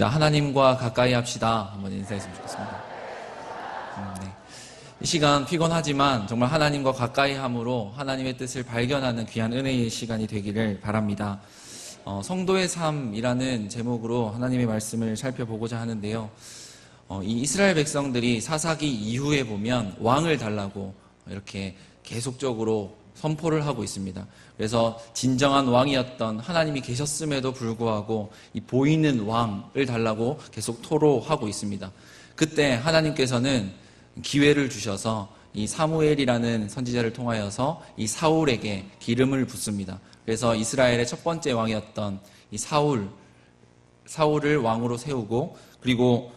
하나님과 가까이 합시다. 한번 인사했으면 좋겠습니다. 음, 네. 이 시간 피곤하지만 정말 하나님과 가까이 함으로 하나님의 뜻을 발견하는 귀한 은혜의 시간이 되기를 바랍니다. 어, 성도의 삶이라는 제목으로 하나님의 말씀을 살펴보고자 하는데요. 어, 이 이스라엘 백성들이 사사기 이후에 보면 왕을 달라고 이렇게 계속적으로 선포를 하고 있습니다. 그래서 진정한 왕이었던 하나님이 계셨음에도 불구하고 이 보이는 왕을 달라고 계속 토로하고 있습니다. 그때 하나님께서는 기회를 주셔서 이 사무엘이라는 선지자를 통하여서 이 사울에게 기름을 붓습니다. 그래서 이스라엘의 첫 번째 왕이었던 이 사울, 사울을 왕으로 세우고 그리고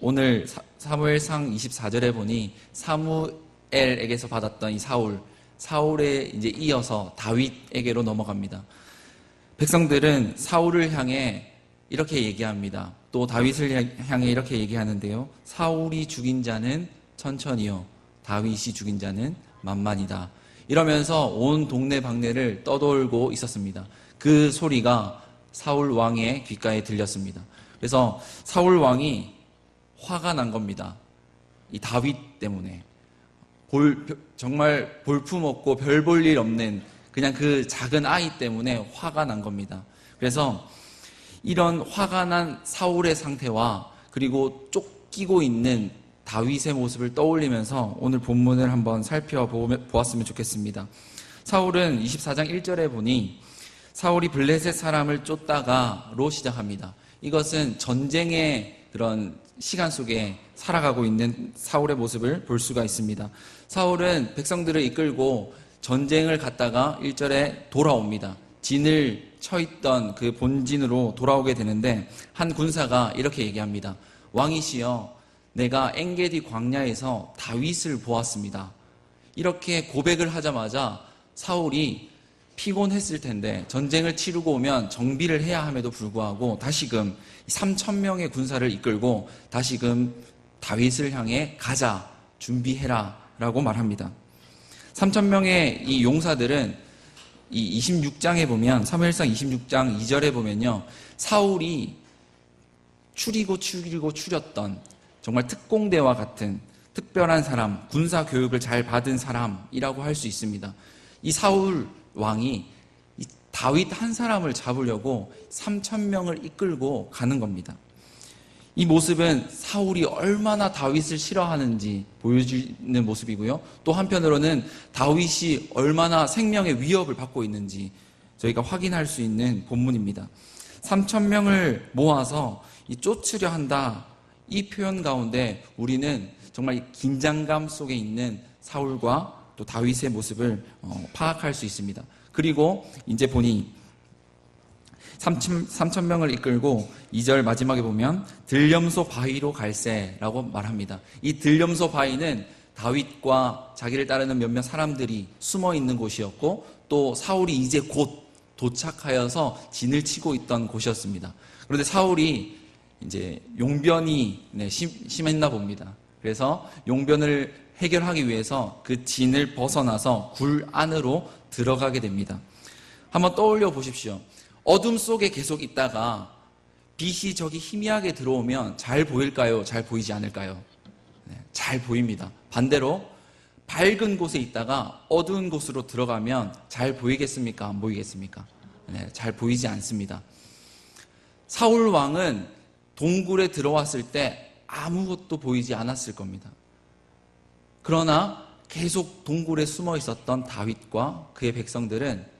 오늘 사- 사무엘상 24절에 보니 사무엘에게서 받았던 이 사울, 사울에 이제 이어서 다윗에게로 넘어갑니다. 백성들은 사울을 향해 이렇게 얘기합니다. 또 다윗을 향해 이렇게 얘기하는데요. 사울이 죽인 자는 천천히요. 다윗이 죽인 자는 만만이다. 이러면서 온 동네 방네를 떠돌고 있었습니다. 그 소리가 사울 왕의 귓가에 들렸습니다. 그래서 사울 왕이 화가 난 겁니다. 이 다윗 때문에. 볼, 정말 볼품 없고 별 볼 일 없는 그냥 그 작은 아이 때문에 화가 난 겁니다. 그래서 이런 화가 난 사울의 상태와 그리고 쫓기고 있는 다윗의 모습을 떠올리면서 오늘 본문을 한번 살펴보았으면 좋겠습니다. 사울은 24장 1절에 보니 사울이 블레셋 사람을 쫓다가로 시작합니다. 이것은 전쟁의 그런 시간 속에 살아가고 있는 사울의 모습을 볼 수가 있습니다. 사울은 백성들을 이끌고 전쟁을 갔다가 1절에 돌아옵니다. 진을 쳐 있던 그 본진으로 돌아오게 되는데 한 군사가 이렇게 얘기합니다. 왕이시여 내가 엥게디 광야에서 다윗을 보았습니다. 이렇게 고백을 하자마자 사울이 피곤했을 텐데 전쟁을 치르고 오면 정비를 해야 함에도 불구하고 다시금 3천 명의 군사를 이끌고 다시금 다윗을 향해 가자 준비해라라고 말합니다. 3천 명의 이 용사들은 이 26장에 보면 사무엘상 26장 2절에 보면요 사울이 추리고 추리고 추렸던 정말 특공대와 같은 특별한 사람, 군사 교육을 잘 받은 사람이라고 할 수 있습니다. 이 사울 왕이 이 다윗 한 사람을 잡으려고 3천 명을 이끌고 가는 겁니다. 이 모습은 사울이 얼마나 다윗을 싫어하는지 보여주는 모습이고요. 또 한편으로는 다윗이 얼마나 생명의 위협을 받고 있는지 저희가 확인할 수 있는 본문입니다. 3천 명을 모아서 이 쫓으려 한다. 이 표현 가운데 우리는 정말 이 긴장감 속에 있는 사울과 또 다윗의 모습을 어, 파악할 수 있습니다. 그리고 이제 보니 3천, 3천 명을 이끌고 2절 마지막에 보면 들염소 바위로 갈세라고 말합니다. 이 들염소 바위는 다윗과 자기를 따르는 몇몇 사람들이 숨어 있는 곳이었고 또 사울이 이제 곧 도착하여서 진을 치고 있던 곳이었습니다. 그런데 사울이 이제 용변이 네, 심, 심했나 봅니다. 그래서 용변을 해결하기 위해서 그 진을 벗어나서 굴 안으로 들어가게 됩니다. 한번 떠올려 보십시오. 어둠 속에 계속 있다가 빛이 저기 희미하게 들어오면 잘 보일까요? 잘 보이지 않을까요? 네, 잘 보입니다. 반대로 밝은 곳에 있다가 어두운 곳으로 들어가면 잘 보이겠습니까? 안 보이겠습니까? 네, 잘 보이지 않습니다. 사울 왕은 동굴에 들어왔을 때 아무것도 보이지 않았을 겁니다. 그러나 계속 동굴에 숨어 있었던 다윗과 그의 백성들은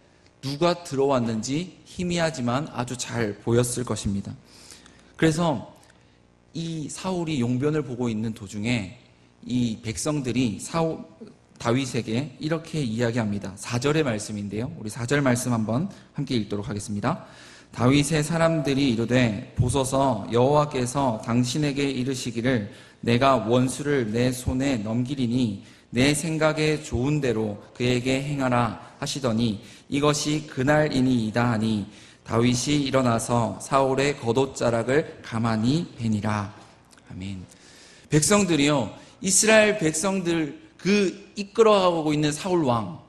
누가 들어왔는지 희미하지만 아주 잘 보였을 것입니다. 그래서 이 사울이 용변을 보고 있는 도중에 이 백성들이 사울, 다윗에게 이렇게 이야기합니다. 4절의 말씀인데요. 우리 4절 말씀 한번 함께 읽도록 하겠습니다. 다윗의 사람들이 이르되 보소서 여호와께서 당신에게 이르시기를 내가 원수를 내 손에 넘기리니 내 생각에 좋은 대로 그에게 행하라 하시더니 이것이 그날이니이다 하니 다윗이 일어나서 사울의 겉옷자락을 가만히 베니라 아멘. 백성들이요 이스라엘 백성들 그 이끌어가고 있는 사울 왕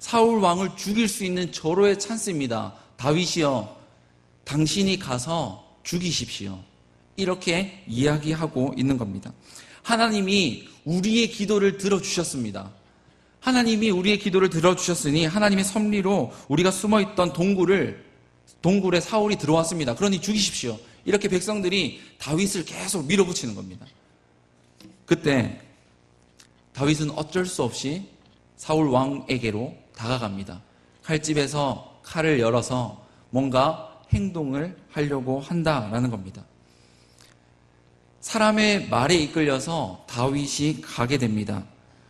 사울 왕을 죽일 수 있는 절호의 찬스입니다. 다윗이요 당신이 가서 죽이십시오. 이렇게 이야기하고 있는 겁니다. 하나님이 우리의 기도를 들어주셨습니다. 하나님이 우리의 기도를 들어주셨으니 하나님의 섭리로 우리가 숨어있던 동굴을 동굴에 사울이 들어왔습니다. 그러니 죽이십시오. 이렇게 백성들이 다윗을 계속 밀어붙이는 겁니다. 그때 다윗은 어쩔 수 없이 사울 왕에게로 다가갑니다. 칼집에서 칼을 열어서 뭔가 행동을 하려고 한다라는 겁니다. 사람의 말에 이끌려서 다윗이 가게 됩니다.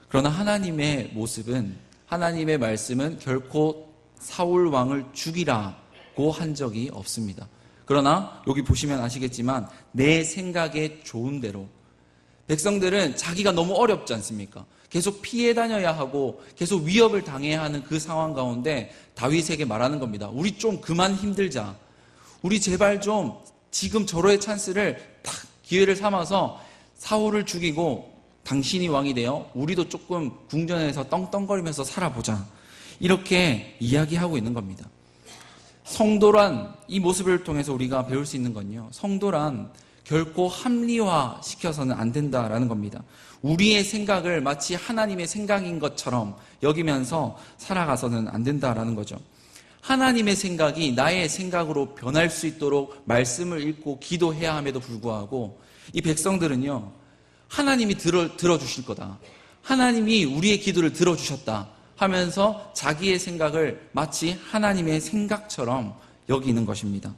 그러나 하나님의 모습은 하나님의 말씀은 결코 사울 왕을 죽이라고 한 적이 없습니다. 그러나 여기 보시면 아시겠지만 내 생각에 좋은 대로 백성들은 자기가 너무 어렵지 않습니까? 계속 피해 다녀야 하고 계속 위협을 당해야 하는 그 상황 가운데 다윗에게 말하는 겁니다. 우리 좀 그만 힘들자. 우리 제발 좀 지금 절호의 찬스를 딱 기회를 삼아서 사울을 죽이고 당신이 왕이 되어 우리도 조금 궁전에서 떵떵거리면서 살아보자. 이렇게 이야기하고 있는 겁니다. 성도란 이 모습을 통해서 우리가 배울 수 있는 건요. 성도란 결코 합리화 시켜서는 안 된다라는 겁니다. 우리의 생각을 마치 하나님의 생각인 것처럼 여기면서 살아가서는 안 된다라는 거죠. 하나님의 생각이 나의 생각으로 변할 수 있도록 말씀을 읽고 기도해야 함에도 불구하고 이 백성들은요, 하나님이 들어, 들어주실 거다. 하나님이 우리의 기도를 들어주셨다. 하면서 자기의 생각을 마치 하나님의 생각처럼 여기는 것입니다.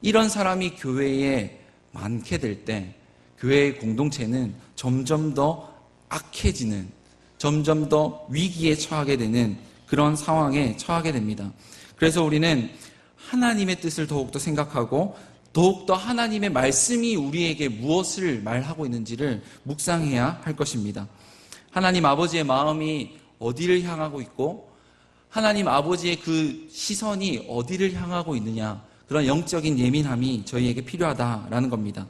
이런 사람이 교회에 많게 될 때 교회의 공동체는 점점 더 악해지는 점점 더 위기에 처하게 되는 그런 상황에 처하게 됩니다. 그래서 우리는 하나님의 뜻을 더욱더 생각하고 더욱더 하나님의 말씀이 우리에게 무엇을 말하고 있는지를 묵상해야 할 것입니다. 하나님 아버지의 마음이 어디를 향하고 있고 하나님 아버지의 그 시선이 어디를 향하고 있느냐 그런 영적인 예민함이 저희에게 필요하다라는 겁니다.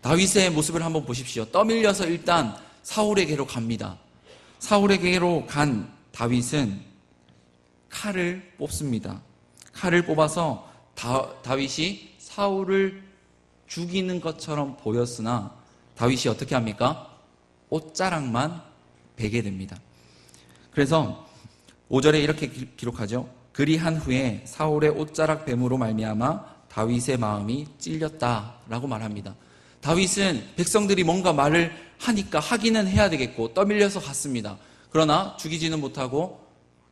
다윗의 모습을 한번 보십시오. 떠밀려서 일단 사울에게로 갑니다. 사울에게로 간 다윗은 칼을 뽑습니다. 칼을 뽑아서 다, 다윗이 사울을 죽이는 것처럼 보였으나 다윗이 어떻게 합니까? 옷자락만 베게 됩니다. 그래서 5절에 이렇게 기- 기록하죠. 그리한 후에 사울의 옷자락 뱀으로 말미암아 다윗의 마음이 찔렸다라고 말합니다. 다윗은 백성들이 뭔가 말을 하니까 하기는 해야 되겠고 떠밀려서 갔습니다. 그러나 죽이지는 못하고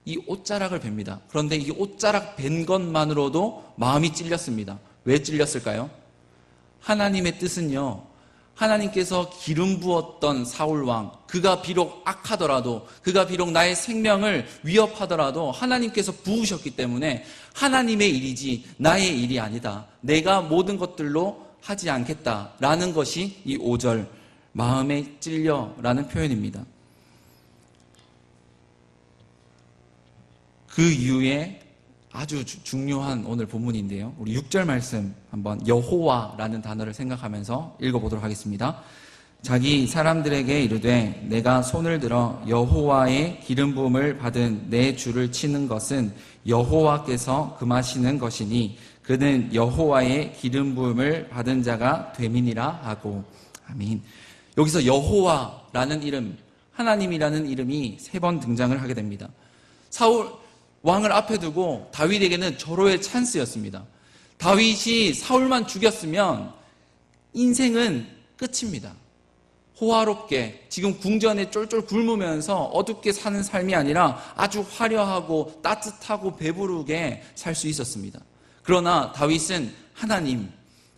이 옷자락을 뱀니다. 그런데 이 옷자락 벤 것만으로도 마음이 찔렸습니다. 왜 찔렸을까요? 하나님의 뜻은요. 하나님께서 기름 부었던 사울 왕, 그가 비록 악하더라도, 그가 비록 나의 생명을 위협하더라도 하나님께서 부으셨기 때문에 하나님의 일이지 나의 일이 아니다. 내가 모든 것들로 하지 않겠다라는 것이 이 5절 마음에 찔려라는 표현입니다. 그 이후에 아주 주- 중요한 오늘 본문인데요. 우리 6절 말씀 한번 여호와라는 단어를 생각하면서 읽어보도록 하겠습니다. 자기 사람들에게 이르되 내가 손을 들어 여호와의 기름 부음을 받은 내 주를 치는 것은 여호와께서 금하시는 것이니 그는 여호와의 기름 부음을 받은 자가 되민이라 하고 아멘. 여기서 여호와라는 이름, 하나님이라는 이름이 세 번 등장을 하게 됩니다. 사울 왕을 앞에 두고 다윗에게는 절호의 찬스였습니다. 다윗이 사울만 죽였으면 인생은 끝입니다. 호화롭게 지금 궁전에 쫄쫄 굶으면서 어둡게 사는 삶이 아니라 아주 화려하고 따뜻하고 배부르게 살 수 있었습니다. 그러나 다윗은 하나님,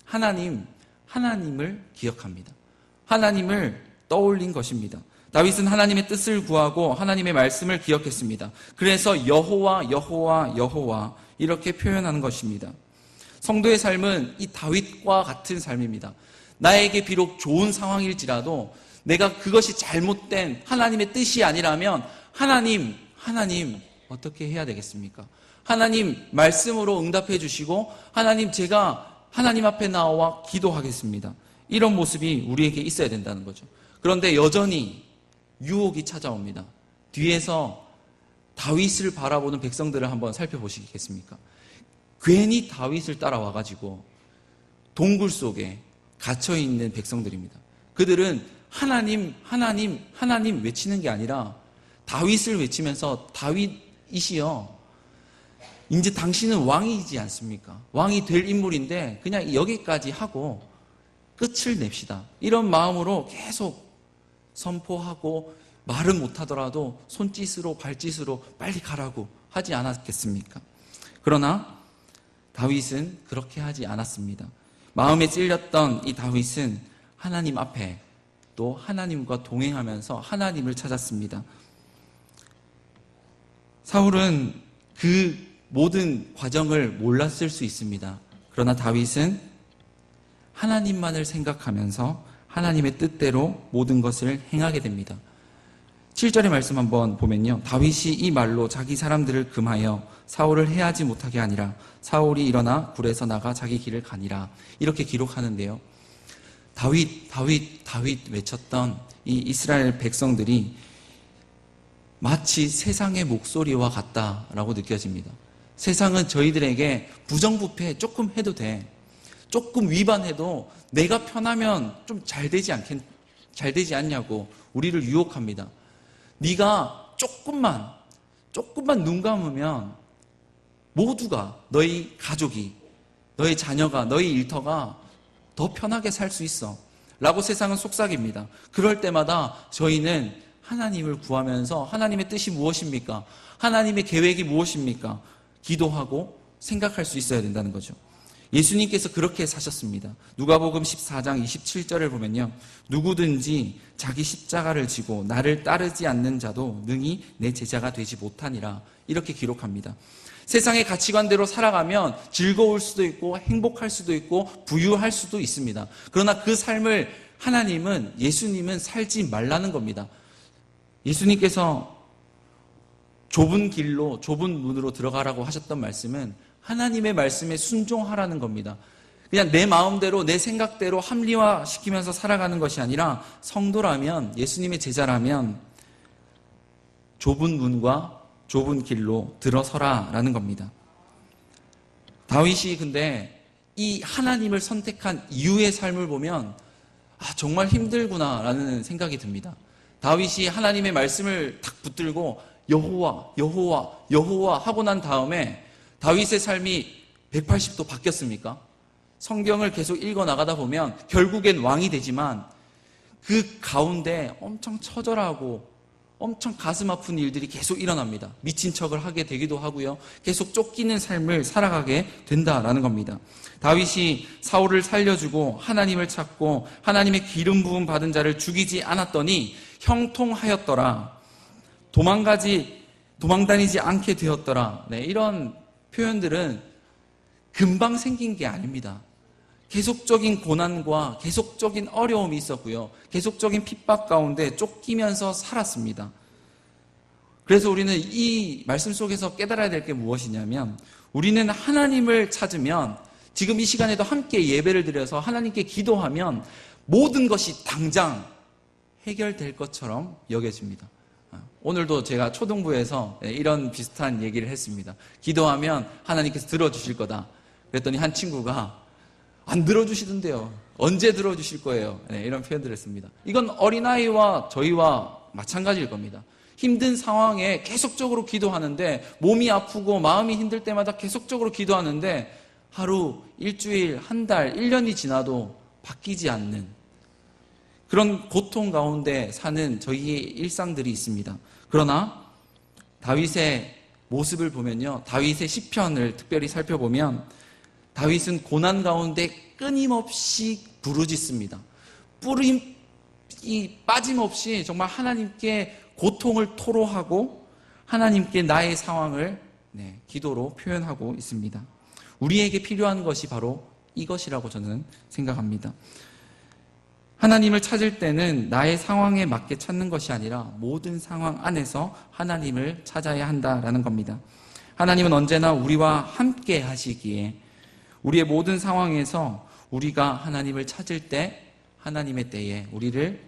하나님, 하나님을 기억합니다. 하나님을 떠올린 것입니다. 다윗은 하나님의 뜻을 구하고 하나님의 말씀을 기억했습니다. 그래서 여호와, 여호와, 여호와 이렇게 표현하는 것입니다. 성도의 삶은 이 다윗과 같은 삶입니다. 나에게 비록 좋은 상황일지라도 내가 그것이 잘못된 하나님의 뜻이 아니라면 하나님, 하나님 어떻게 해야 되겠습니까? 하나님 말씀으로 응답해 주시고 하나님 제가 하나님 앞에 나와 기도하겠습니다. 이런 모습이 우리에게 있어야 된다는 거죠. 그런데 여전히 유혹이 찾아옵니다. 뒤에서 다윗을 바라보는 백성들을 한번 살펴보시겠습니까? 괜히 다윗을 따라와가지고 동굴 속에 gat혀 있는 백성들입니다. 그들은 하나님, 하나님, 하나님 외치는 게 아니라 다윗을 외치면서 다윗이시여 이제 당신은 왕이지 않습니까? 왕이 될 인물인데 그냥 여기까지 하고 끝을 냅시다. 이런 마음으로 계속 선포하고 말은 못하더라도 손짓으로 발짓으로 빨리 가라고 하지 않았겠습니까? 그러나 다윗은 그렇게 하지 않았습니다. 마음에 찔렸던 이 다윗은 하나님 앞에 또 하나님과 동행하면서 하나님을 찾았습니다. 사울은 그 모든 과정을 몰랐을 수 있습니다. 그러나 다윗은 하나님만을 생각하면서 하나님의 뜻대로 모든 것을 행하게 됩니다. 7절의 말씀 한번 보면요. 다윗이 이 말로 자기 사람들을 금하여 사울을 해하지 못하게 하니라. 사울이 일어나 굴에서 나가 자기 길을 가니라. 이렇게 기록하는데요. 다윗, 다윗, 다윗 외쳤던 이 이스라엘 백성들이 마치 세상의 목소리와 같다라고 느껴집니다. 세상은 저희들에게 부정부패 조금 해도 돼. 조금 위반해도 내가 편하면 좀 잘 되지 않겠, 잘 되지 않냐고 우리를 유혹합니다. 네가 조금만, 조금만 눈 감으면 모두가 너희 가족이, 너희 자녀가, 너희 일터가 더 편하게 살 수 있어. 라고 세상은 속삭입니다. 그럴 때마다 저희는 하나님을 구하면서 하나님의 뜻이 무엇입니까? 하나님의 계획이 무엇입니까? 기도하고 생각할 수 있어야 된다는 거죠. 예수님께서 그렇게 사셨습니다. 누가복음 14장 27절을 보면요. 누구든지 자기 십자가를 지고 나를 따르지 않는 자도 능히 내 제자가 되지 못하니라. 이렇게 기록합니다. 세상의 가치관대로 살아가면 즐거울 수도 있고 행복할 수도 있고 부유할 수도 있습니다. 그러나 그 삶을 하나님은 예수님은 살지 말라는 겁니다. 예수님께서 좁은 길로 좁은 문으로 들어가라고 하셨던 말씀은 하나님의 말씀에 순종하라는 겁니다. 그냥 내 마음대로 내 생각대로 합리화 시키면서 살아가는 것이 아니라 성도라면 예수님의 제자라면 좁은 문과 좁은 길로 들어서라라는 겁니다. 다윗이 근데 이 하나님을 선택한 이유의 삶을 보면 아, 정말 힘들구나라는 생각이 듭니다. 다윗이 하나님의 말씀을 탁 붙들고 여호와, 여호와, 여호와 하고 난 다음에 다윗의 삶이 180도 바뀌었습니까? 성경을 계속 읽어 나가다 보면 결국엔 왕이 되지만 그 가운데 엄청 처절하고 엄청 가슴 아픈 일들이 계속 일어납니다. 미친 척을 하게 되기도 하고요. 계속 쫓기는 삶을 살아가게 된다라는 겁니다. 다윗이 사울을 살려주고 하나님을 찾고 하나님의 기름 부음 받은 자를 죽이지 않았더니 형통하였더라. 도망가지 도망다니지 않게 되었더라. 네, 이런 표현들은 금방 생긴 게 아닙니다. 계속적인 고난과 계속적인 어려움이 있었고요. 계속적인 핍박 가운데 쫓기면서 살았습니다. 그래서 우리는 이 말씀 속에서 깨달아야 될 게 무엇이냐면 우리는 하나님을 찾으면 지금 이 시간에도 함께 예배를 드려서 하나님께 기도하면 모든 것이 당장 해결될 것처럼 여겨집니다. 오늘도 제가 초등부에서 이런 비슷한 얘기를 했습니다. 기도하면 하나님께서 들어주실 거다. 그랬더니 한 친구가 안 들어주시던데요. 언제 들어주실 거예요? 네, 이런 표현들을 했습니다. 이건 어린아이와 저희와 마찬가지일 겁니다. 힘든 상황에 계속적으로 기도하는데 몸이 아프고 마음이 힘들 때마다 계속적으로 기도하는데 하루, 일주일, 한 달, 1년이 지나도 바뀌지 않는 그런 고통 가운데 사는 저희의 일상들이 있습니다. 그러나 다윗의 모습을 보면요. 다윗의 시편을 특별히 살펴보면 다윗은 고난 가운데 끊임없이 부르짖습니다. 뿌림 이 빠짐없이 정말 하나님께 고통을 토로하고 하나님께 나의 상황을 네, 기도로 표현하고 있습니다. 우리에게 필요한 것이 바로 이것이라고 저는 생각합니다. 하나님을 찾을 때는 나의 상황에 맞게 찾는 것이 아니라 모든 상황 안에서 하나님을 찾아야 한다라는 겁니다. 하나님은 언제나 우리와 함께 하시기에 우리의 모든 상황에서 우리가 하나님을 찾을 때 하나님의 때에 우리를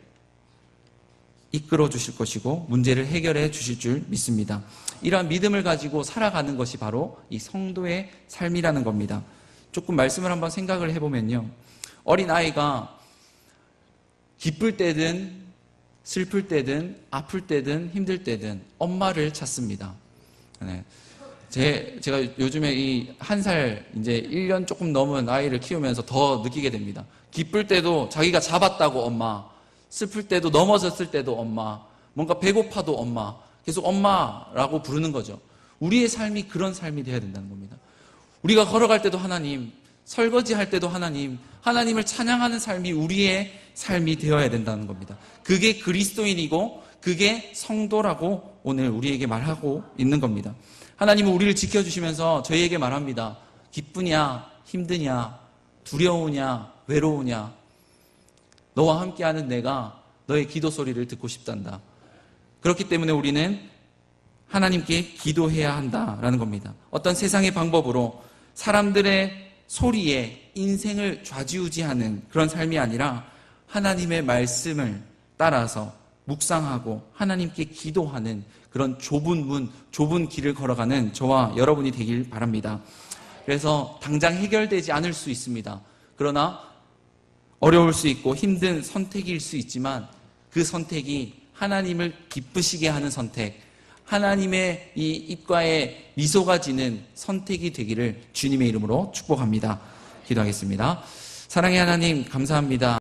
이끌어 주실 것이고 문제를 해결해 주실 줄 믿습니다. 이러한 믿음을 가지고 살아가는 것이 바로 이 성도의 삶이라는 겁니다. 조금 말씀을 한번 생각을 해보면요. 어린 아이가 기쁠 때든 슬플 때든 아플 때든 힘들 때든 엄마를 찾습니다. 네. 제, 제가 요즘에 이 한 살, 이제 1년 조금 넘은 아이를 키우면서 더 느끼게 됩니다. 기쁠 때도 자기가 잡았다고 엄마, 슬플 때도 넘어졌을 때도 엄마, 뭔가 배고파도 엄마, 계속 엄마라고 부르는 거죠. 우리의 삶이 그런 삶이 되어야 된다는 겁니다. 우리가 걸어갈 때도 하나님, 설거지 할 때도 하나님, 하나님을 찬양하는 삶이 우리의 삶이 되어야 된다는 겁니다. 그게 그리스도인이고 그게 성도라고 오늘 우리에게 말하고 있는 겁니다. 하나님은 우리를 지켜주시면서 저희에게 말합니다. 기쁘냐, 힘드냐, 두려우냐, 외로우냐. 너와 함께하는 내가 너의 기도 소리를 듣고 싶단다. 그렇기 때문에 우리는 하나님께 기도해야 한다라는 겁니다. 어떤 세상의 방법으로 사람들의 소리에 인생을 좌지우지하는 그런 삶이 아니라 하나님의 말씀을 따라서 묵상하고 하나님께 기도하는 그런 좁은 문, 좁은 길을 걸어가는 저와 여러분이 되길 바랍니다. 그래서 당장 해결되지 않을 수 있습니다. 그러나 어려울 수 있고 힘든 선택일 수 있지만 그 선택이 하나님을 기쁘시게 하는 선택, 하나님의 이 입가에 미소가 지는 선택이 되기를 주님의 이름으로 축복합니다. 기도하겠습니다. 사랑의 하나님, 감사합니다.